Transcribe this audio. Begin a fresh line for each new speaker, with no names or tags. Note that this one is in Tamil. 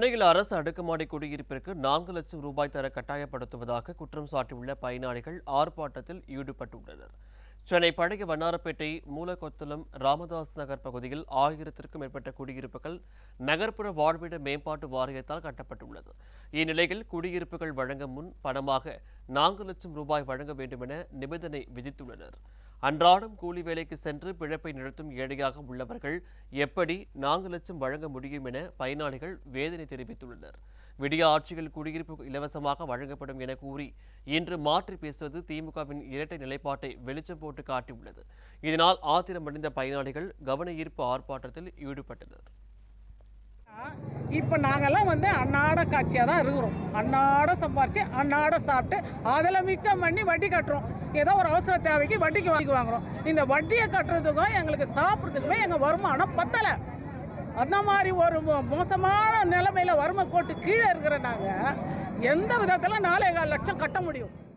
சென்னையில் அரசு அடுக்குமாடி குடியிருப்பிற்கு நான்கு லட்சம் ரூபாய் தர கட்டாயப்படுத்துவதாக குற்றம் சாட்டியுள்ள பயனாளிகள் ஆர்ப்பாட்டத்தில் ஈடுபட்டுள்ளனர். சென்னை பழைய வண்ணாரப்பேட்டை மூலக்கொத்தலம் ராமதாஸ் நகர் பகுதியில் ஆயிரத்திற்கும் மேற்பட்ட குடியிருப்புகள் நகர்ப்புற வாழ்விட மேம்பாட்டு வாரியத்தால் கட்டப்பட்டுள்ளது. இந்நிலையில் குடியிருப்புகள் வழங்க முன் பணமாக நான்கு லட்சம் ரூபாய் வழங்க வேண்டும் என நிபந்தனை விதித்துள்ளனர். அன்றாடம் கூலி வேலைக்கு சென்று பிழைப்பை நிறுத்தும் ஏழையாக உள்ளவர்கள் எப்படி நான்கு லட்சம் வழங்க முடியும் என பயனாளிகள் வேதனை தெரிவித்துள்ளனர். விடிய ஆட்சியில் குடியிருப்பு இலவசமாக வழங்கப்படும் என கூறி இன்று மாற்றி பேசுவது திமுகவின் இரட்டை நிலைப்பாட்டை வெளிச்சம் போட்டு காட்டியுள்ளது. இதனால் ஆத்திரமடைந்த பயனாளிகள் கவன ஈர்ப்பு ஆர்ப்பாட்டத்தில் ஈடுபட்டனர்.
இப்போ நாங்கெல்லாம் வந்து அன்னாட காட்சியாக தான் இருக்கிறோம். அன்னாட சம்பாரித்து அன்னாட சாப்பிட்டு அதில் மிச்சம் பண்ணி வட்டி கட்டுறோம். ஏதோ ஒரு அவசர தேவைக்கு வட்டிக்கு வாங்கி வாங்குறோம். இந்த வட்டியை கட்டுறதுக்கும் எங்களுக்கு சாப்பிட்றதுக்குமே எங்கள் வருமானம் பத்தலை. அந்த மாதிரி ஒரு மோ- மோசமான நிலைமையில் வறுமை கோட்டு கீழே இருக்கிற நாங்கள் எந்த விதத்தில் நாலே கால் லட்சம் கட்ட முடியும்.